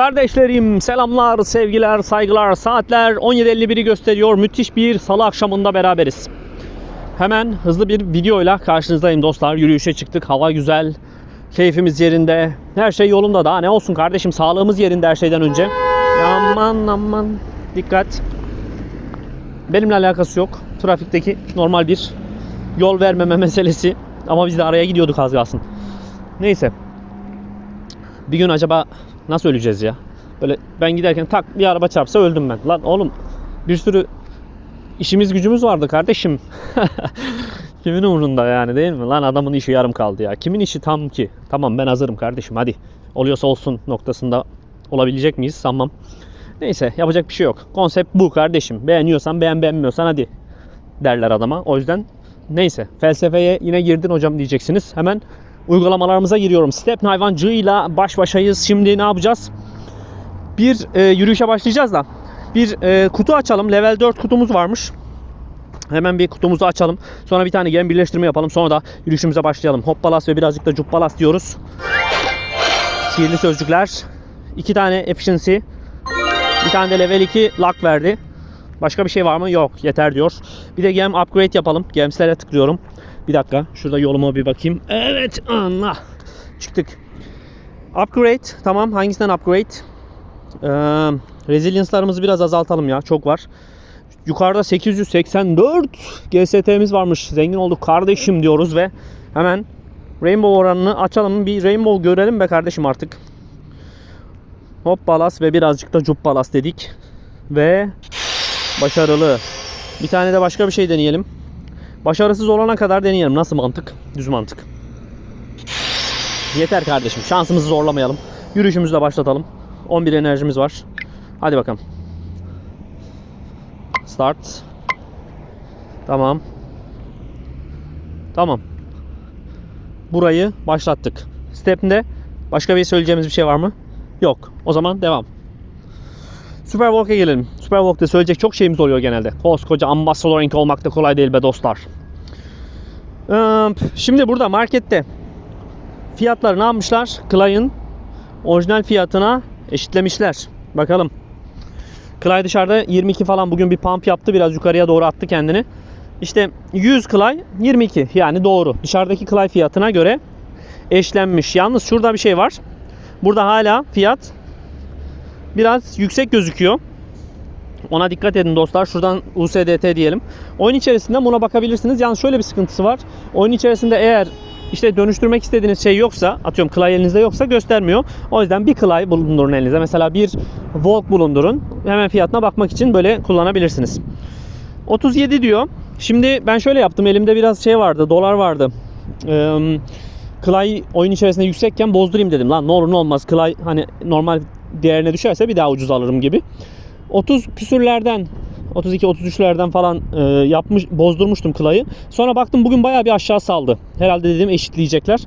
Kardeşlerim selamlar, sevgiler, saygılar. Saatler 17.51'i gösteriyor. Müthiş bir salı akşamında beraberiz. Hemen hızlı bir videoyla karşınızdayım dostlar. Yürüyüşe çıktık. Hava güzel. Keyfimiz yerinde. Her şey yolunda. Daha ne olsun kardeşim? Sağlığımız yerinde her şeyden önce. Aman aman. Dikkat. Benimle alakası yok. Trafikteki normal bir yol vermeme meselesi. Ama biz de araya gidiyorduk az kalsın. Neyse. Bir gün acaba nasıl öleceğiz ya? Böyle ben giderken tak bir araba çarpsa öldüm ben. Lan oğlum bir sürü işimiz gücümüz vardı kardeşim. Kimin umurunda yani değil mi? Lan adamın işi yarım kaldı ya. Kimin işi tam ki? Tamam ben hazırım kardeşim hadi. Oluyorsa olsun noktasında olabilecek miyiz? Sanmam. Neyse yapacak bir şey yok. Konsept bu kardeşim. Beğeniyorsan beğen beğenmiyorsan hadi derler adama. O yüzden neyse felsefeye yine girdin hocam diyeceksiniz. Hemen uygulamalarımıza giriyorum. Step hayvancığıyla baş başayız. Şimdi ne yapacağız? Bir e, yürüyüşe başlayacağız da bir e, kutu açalım. Level 4 kutumuz varmış. Hemen bir kutumuzu açalım. Sonra bir tane gem birleştirme yapalım. Sonra da yürüyüşümüze başlayalım. Hoppalas ve birazcık da cuppalas diyoruz. Sihirli sözcükler. İki tane efficiency. Bir tane de level 2 luck verdi. Başka bir şey var mı? Yok. Yeter diyor. Bir de gem upgrade yapalım. Gemslere tıklıyorum. Bir dakika. Şurada yoluma bir bakayım. Evet. Allah. Çıktık. Upgrade. Tamam. Hangisinden upgrade? Ee, resilience'larımızı biraz azaltalım ya. Çok var. Yukarıda 884 GST'miz varmış. Zengin olduk kardeşim diyoruz ve hemen Rainbow oranını açalım. Bir Rainbow görelim be kardeşim artık. Hop balas ve birazcık da cup balas dedik. Ve başarılı. Bir tane de başka bir şey deneyelim. Başarısız olana kadar deneyelim. Nasıl mantık? Düz mantık. Yeter kardeşim. Şansımızı zorlamayalım. Yürüyüşümüzü de başlatalım. 11 enerjimiz var. Hadi bakalım. Start. Tamam. Tamam. Burayı başlattık. Step'inde başka bir söyleyeceğimiz bir şey var mı? Yok. O zaman devam. Superwalk'a gelelim. Superwalk'ta söyleyecek çok şeyimiz oluyor genelde. Koskoca Ambassador olmak da kolay değil be dostlar. Ee, Şimdi burada markette fiyatları ne yapmışlar? Clay'ın orijinal fiyatına eşitlemişler. Bakalım. Clay dışarıda 22 falan bugün bir pump yaptı. Biraz yukarıya doğru attı kendini. İşte 100 Clay 22 yani doğru. Dışarıdaki Clay fiyatına göre eşlenmiş. Yalnız şurada bir şey var. Burada hala fiyat biraz yüksek gözüküyor. Ona dikkat edin dostlar. Şuradan USDT diyelim. Oyun içerisinde buna bakabilirsiniz. Yalnız şöyle bir sıkıntısı var. Oyun içerisinde eğer işte dönüştürmek istediğiniz şey yoksa, atıyorum Clay elinizde yoksa göstermiyor. O yüzden bir Clay bulundurun elinizde. Mesela bir Volk bulundurun. Hemen fiyatına bakmak için böyle kullanabilirsiniz. 37 diyor. Şimdi ben şöyle yaptım. Elimde biraz şey vardı, dolar vardı. Ee, Clay oyun içerisinde yüksekken bozdurayım dedim. Lan ne olur ne olmaz. Clay hani normal değerine düşerse bir daha ucuz alırım gibi. 30 küsürlerden 32-33'lerden falan e, yapmış bozdurmuştum Clay'ı. Sonra baktım bugün bayağı bir aşağı saldı. Herhalde dedim eşitleyecekler.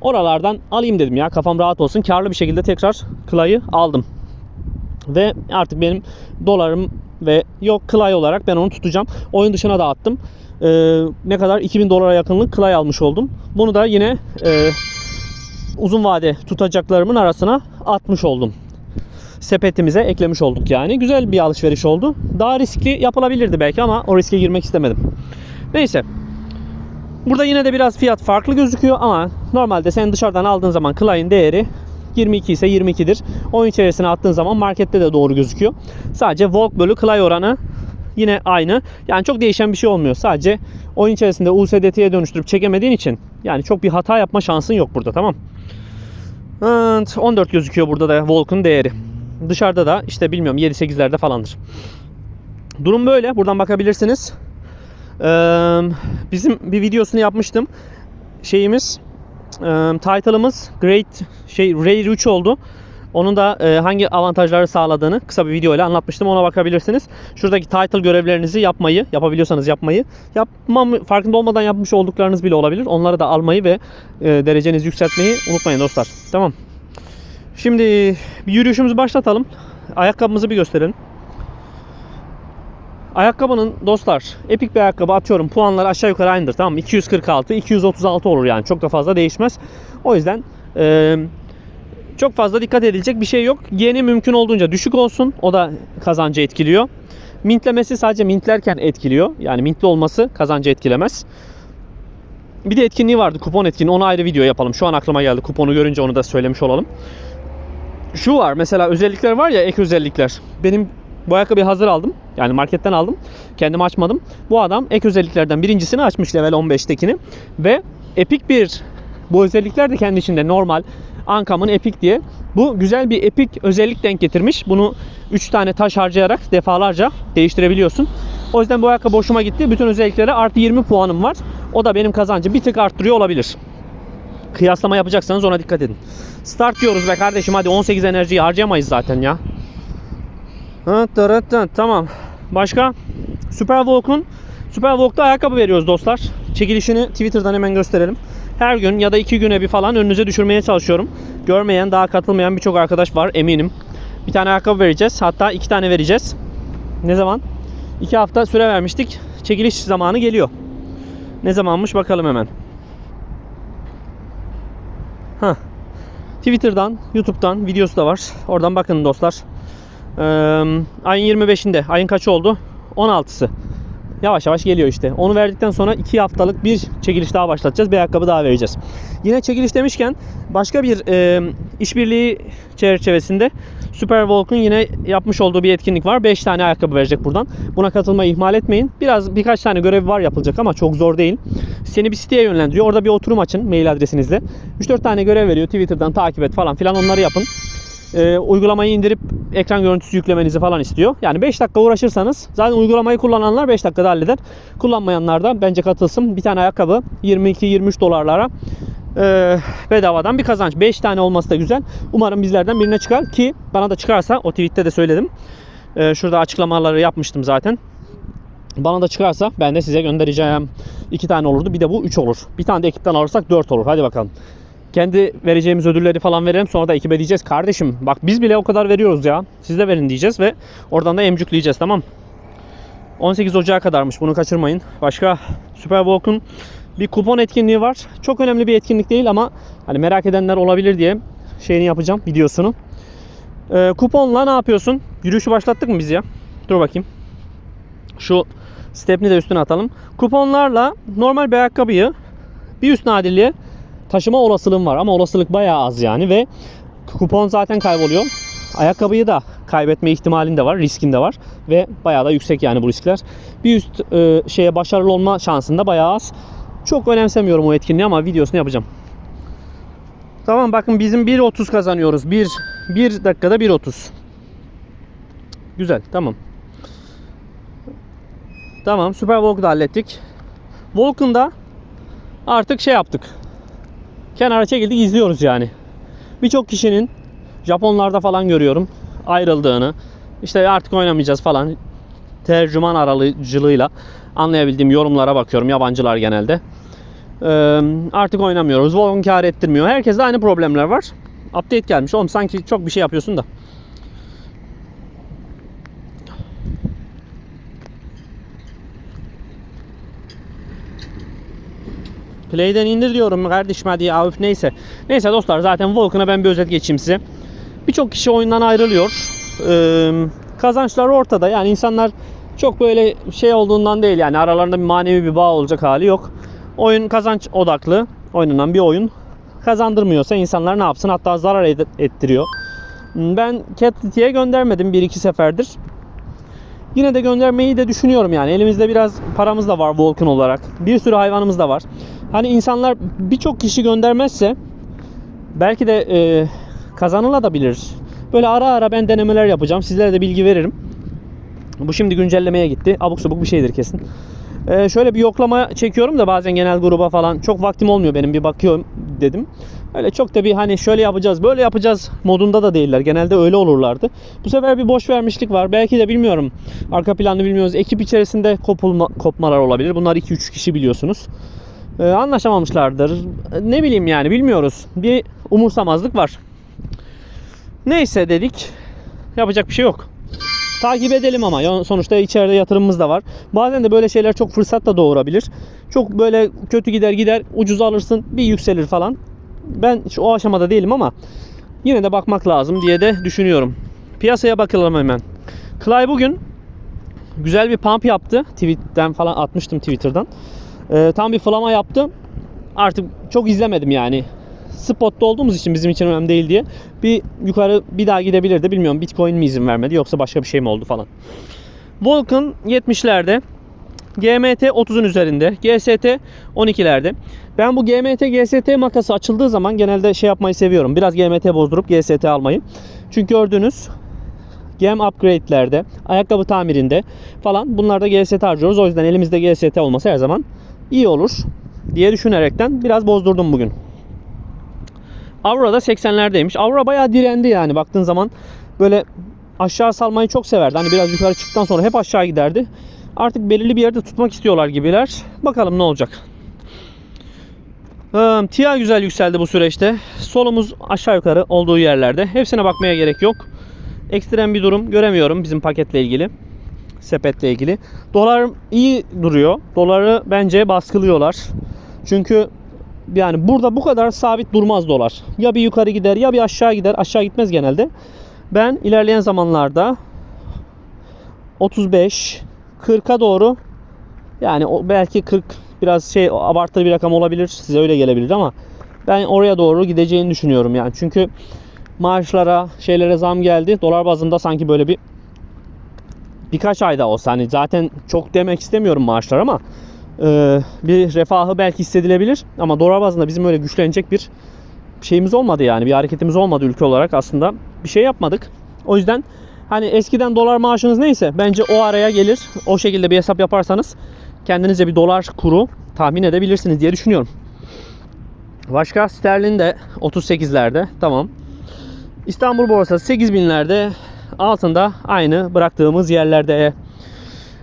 Oralardan alayım dedim ya kafam rahat olsun. Karlı bir şekilde tekrar Clay'ı aldım. Ve artık benim dolarım ve yok Clay olarak ben onu tutacağım. Oyun dışına da attım. Ee, ne kadar 2000 dolara yakınlık Clay almış oldum. Bunu da yine e, uzun vade tutacaklarımın arasına atmış oldum sepetimize eklemiş olduk yani. Güzel bir alışveriş oldu. Daha riskli yapılabilirdi belki ama o riske girmek istemedim. Neyse. Burada yine de biraz fiyat farklı gözüküyor ama normalde sen dışarıdan aldığın zaman Clay'in değeri 22 ise 22'dir. Oyun içerisine attığın zaman markette de doğru gözüküyor. Sadece Volk bölü Clay oranı yine aynı. Yani çok değişen bir şey olmuyor. Sadece oyun içerisinde USDT'ye dönüştürüp çekemediğin için yani çok bir hata yapma şansın yok burada tamam. Evet, 14 gözüküyor burada da Volk'un değeri. Dışarıda da işte bilmiyorum 7-8'lerde falandır. Durum böyle. Buradan bakabilirsiniz. Ee, bizim bir videosunu yapmıştım. Şeyimiz e, title'ımız Great şey Rare 3 oldu. Onun da e, hangi avantajları sağladığını kısa bir video ile anlatmıştım. Ona bakabilirsiniz. Şuradaki title görevlerinizi yapmayı, yapabiliyorsanız yapmayı, yapmam farkında olmadan yapmış olduklarınız bile olabilir. Onları da almayı ve e, derecenizi yükseltmeyi unutmayın dostlar. Tamam. Şimdi bir yürüyüşümüzü başlatalım. Ayakkabımızı bir gösterelim. Ayakkabının dostlar epik bir ayakkabı atıyorum. Puanlar aşağı yukarı aynıdır tamam mı? 246, 236 olur yani. Çok da fazla değişmez. O yüzden e, Çok fazla dikkat edilecek bir şey yok. Yeni mümkün olduğunca düşük olsun. O da kazancı etkiliyor. Mintlemesi sadece mintlerken etkiliyor. Yani mintli olması kazancı etkilemez. Bir de etkinliği vardı. Kupon etkinliği. Ona ayrı video yapalım. Şu an aklıma geldi. Kuponu görünce onu da söylemiş olalım. Şu var mesela özellikler var ya ek özellikler. Benim bu ayakkabıyı hazır aldım. Yani marketten aldım. Kendim açmadım. Bu adam ek özelliklerden birincisini açmış level 15'tekini. Ve epik bir bu özellikler de kendi içinde normal. Ankam'ın epik diye. Bu güzel bir epik özellik denk getirmiş. Bunu 3 tane taş harcayarak defalarca değiştirebiliyorsun. O yüzden bu ayakkabı hoşuma gitti. Bütün özelliklere artı 20 puanım var. O da benim kazancı bir tık arttırıyor olabilir. Kıyaslama yapacaksanız ona dikkat edin. Start diyoruz be kardeşim hadi 18 enerjiyi harcayamayız zaten ya. Tamam. Başka? Superwalk'un Superwalk'ta ayakkabı veriyoruz dostlar. Çekilişini Twitter'dan hemen gösterelim. Her gün ya da iki güne bir falan önünüze düşürmeye çalışıyorum. Görmeyen, daha katılmayan birçok arkadaş var eminim. Bir tane ayakkabı vereceğiz. Hatta iki tane vereceğiz. Ne zaman? İki hafta süre vermiştik. Çekiliş zamanı geliyor. Ne zamanmış bakalım hemen. Hah. Twitter'dan, YouTube'dan videosu da var. Oradan bakın dostlar. Ee, ayın 25'inde. Ayın kaçı oldu? 16'sı. Yavaş yavaş geliyor işte. Onu verdikten sonra 2 haftalık bir çekiliş daha başlatacağız. Bir ayakkabı daha vereceğiz. Yine çekiliş demişken başka bir e, işbirliği çerçevesinde Superwalk'un yine yapmış olduğu bir etkinlik var. 5 tane ayakkabı verecek buradan. Buna katılmayı ihmal etmeyin. Biraz birkaç tane görev var yapılacak ama çok zor değil. Seni bir siteye yönlendiriyor. Orada bir oturum açın mail adresinizle. 3-4 tane görev veriyor. Twitter'dan takip et falan filan onları yapın e, uygulamayı indirip ekran görüntüsü yüklemenizi falan istiyor. Yani 5 dakika uğraşırsanız zaten uygulamayı kullananlar 5 dakikada halleder. Kullanmayanlar da bence katılsın. Bir tane ayakkabı 22-23 dolarlara e, bedavadan bir kazanç. 5 tane olması da güzel. Umarım bizlerden birine çıkar ki bana da çıkarsa o tweette de söyledim. E, şurada açıklamaları yapmıştım zaten. Bana da çıkarsa ben de size göndereceğim. 2 tane olurdu. Bir de bu 3 olur. Bir tane de ekipten alırsak 4 olur. Hadi bakalım kendi vereceğimiz ödülleri falan verelim. Sonra da ekibe diyeceğiz kardeşim bak biz bile o kadar veriyoruz ya. Siz de verin diyeceğiz ve oradan da emcükleyeceğiz tamam. 18 Ocağı kadarmış bunu kaçırmayın. Başka Superwalk'un bir kupon etkinliği var. Çok önemli bir etkinlik değil ama hani merak edenler olabilir diye şeyini yapacağım videosunu. Ee, kuponla ne yapıyorsun? Yürüyüşü başlattık mı biz ya? Dur bakayım. Şu stepni de üstüne atalım. Kuponlarla normal bir ayakkabıyı bir üst nadirliğe taşıma olasılığım var ama olasılık bayağı az yani ve kupon zaten kayboluyor. Ayakkabıyı da kaybetme ihtimalin de var, riskin de var ve bayağı da yüksek yani bu riskler. Bir üst e, şeye başarılı olma şansın da bayağı az. Çok önemsemiyorum o etkinliği ama videosunu yapacağım. Tamam bakın bizim 1.30 kazanıyoruz. 1 1 dakikada 1.30. Güzel tamam. Tamam Super Walk'u da hallettik. Vulcan'da artık şey yaptık kenara çekildik izliyoruz yani. Birçok kişinin Japonlarda falan görüyorum ayrıldığını. İşte artık oynamayacağız falan. Tercüman aracılığıyla anlayabildiğim yorumlara bakıyorum yabancılar genelde. Ee, artık oynamıyoruz. Volkan kar ettirmiyor. Herkeste aynı problemler var. Update gelmiş. Oğlum sanki çok bir şey yapıyorsun da. Play'den indir diyorum kardeşim hadi üf, neyse. Neyse dostlar zaten Volkan'a ben bir özet geçeyim size. Birçok kişi oyundan ayrılıyor. Ee, kazançlar ortada yani insanlar çok böyle şey olduğundan değil yani aralarında bir manevi bir bağ olacak hali yok. Oyun kazanç odaklı oynanan bir oyun. Kazandırmıyorsa insanlar ne yapsın hatta zarar ettiriyor. Ben Cat göndermedim bir iki seferdir. Yine de göndermeyi de düşünüyorum yani. Elimizde biraz paramız da var Volkan olarak. Bir sürü hayvanımız da var. Hani insanlar birçok kişi göndermezse belki de e, kazanılabilir. Böyle ara ara ben denemeler yapacağım. Sizlere de bilgi veririm. Bu şimdi güncellemeye gitti. Abuk subuk bir şeydir kesin. Ee, şöyle bir yoklama çekiyorum da bazen genel gruba falan çok vaktim olmuyor benim bir bakıyorum dedim. Öyle çok da bir hani şöyle yapacağız böyle yapacağız modunda da değiller. Genelde öyle olurlardı. Bu sefer bir boş vermişlik var. Belki de bilmiyorum. Arka planını bilmiyoruz. Ekip içerisinde kopulma, kopmalar olabilir. Bunlar 2-3 kişi biliyorsunuz. Ee, anlaşamamışlardır. Ne bileyim yani bilmiyoruz. Bir umursamazlık var. Neyse dedik. Yapacak bir şey yok. Takip edelim ama sonuçta içeride yatırımımız da var. Bazen de böyle şeyler çok fırsat da doğurabilir. Çok böyle kötü gider gider ucuz alırsın bir yükselir falan. Ben o aşamada değilim ama Yine de bakmak lazım diye de düşünüyorum. Piyasaya bakalım hemen. Clay bugün güzel bir pump yaptı. Tweet'ten falan atmıştım Twitter'dan. Ee, tam bir flama yaptı. Artık çok izlemedim yani. Spotta olduğumuz için bizim için önemli değil diye. Bir yukarı bir daha gidebilirdi. Bilmiyorum Bitcoin mi izin vermedi yoksa başka bir şey mi oldu falan. Vulcan 70'lerde. GMT 30'un üzerinde. GST 12'lerde. Ben bu GMT GST makası açıldığı zaman genelde şey yapmayı seviyorum. Biraz GMT bozdurup GST almayı. Çünkü gördüğünüz gem upgrade'lerde, ayakkabı tamirinde falan bunlarda GST harcıyoruz. O yüzden elimizde GST olması her zaman iyi olur diye düşünerekten biraz bozdurdum bugün. Aurora da 80'lerdeymiş. Aurora bayağı direndi yani baktığın zaman böyle aşağı salmayı çok severdi. Hani biraz yukarı çıktıktan sonra hep aşağı giderdi. Artık belirli bir yerde tutmak istiyorlar gibiler. Bakalım ne olacak. Ee, TIA güzel yükseldi bu süreçte. Solumuz aşağı yukarı olduğu yerlerde. Hepsine bakmaya gerek yok. Ekstrem bir durum göremiyorum bizim paketle ilgili. Sepetle ilgili. Dolar iyi duruyor. Doları bence baskılıyorlar. Çünkü yani burada bu kadar sabit durmaz dolar. Ya bir yukarı gider ya bir aşağı gider. Aşağı gitmez genelde. Ben ilerleyen zamanlarda 35 40'a doğru yani belki 40 biraz şey abartılı bir rakam olabilir. Size öyle gelebilir ama ben oraya doğru gideceğini düşünüyorum yani. Çünkü maaşlara, şeylere zam geldi. Dolar bazında sanki böyle bir birkaç ayda olsa hani zaten çok demek istemiyorum maaşlar ama bir refahı belki hissedilebilir ama dolar bazında bizim öyle güçlenecek bir şeyimiz olmadı yani bir hareketimiz olmadı ülke olarak aslında bir şey yapmadık. O yüzden hani eskiden dolar maaşınız neyse bence o araya gelir. O şekilde bir hesap yaparsanız kendinize bir dolar kuru tahmin edebilirsiniz diye düşünüyorum. Başka sterlin de 38'lerde tamam. İstanbul borsası 8000'lerde altında aynı bıraktığımız yerlerde.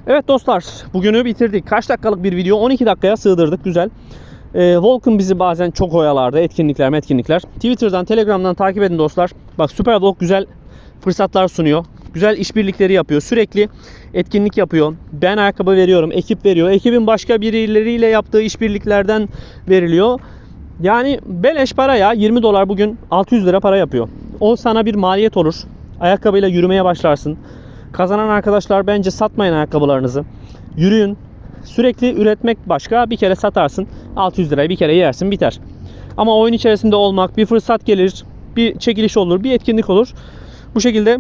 Evet dostlar bugünü bitirdik. Kaç dakikalık bir video? 12 dakikaya sığdırdık. Güzel. Ee, Volkan bizi bazen çok oyalardı. Etkinlikler etkinlikler. Twitter'dan, Telegram'dan takip edin dostlar. Bak Supervlog güzel fırsatlar sunuyor. Güzel işbirlikleri yapıyor. Sürekli etkinlik yapıyor. Ben ayakkabı veriyorum. Ekip veriyor. Ekibin başka birileriyle yaptığı işbirliklerden veriliyor. Yani beleş para ya. 20 dolar bugün 600 lira para yapıyor. O sana bir maliyet olur. Ayakkabıyla yürümeye başlarsın. Kazanan arkadaşlar bence satmayın ayakkabılarınızı. Yürüyün. Sürekli üretmek başka. Bir kere satarsın. 600 lirayı bir kere yersin biter. Ama oyun içerisinde olmak, bir fırsat gelir, bir çekiliş olur, bir etkinlik olur. Bu şekilde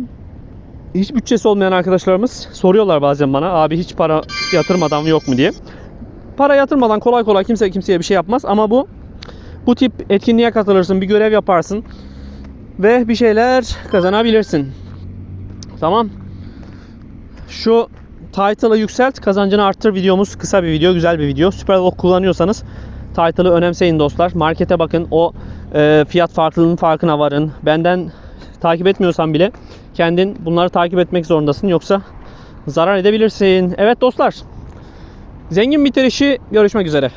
hiç bütçesi olmayan arkadaşlarımız soruyorlar bazen bana abi hiç para yatırmadan yok mu diye. Para yatırmadan kolay kolay kimse kimseye bir şey yapmaz ama bu bu tip etkinliğe katılırsın, bir görev yaparsın ve bir şeyler kazanabilirsin. Tamam. Şu title'ı yükselt, kazancını arttır videomuz kısa bir video, güzel bir video. Superlock kullanıyorsanız title'ı önemseyin dostlar. Markete bakın, o e, fiyat farklılığının farkına varın. Benden takip etmiyorsan bile kendin bunları takip etmek zorundasın yoksa zarar edebilirsin. Evet dostlar. Zengin bitirişi görüşmek üzere.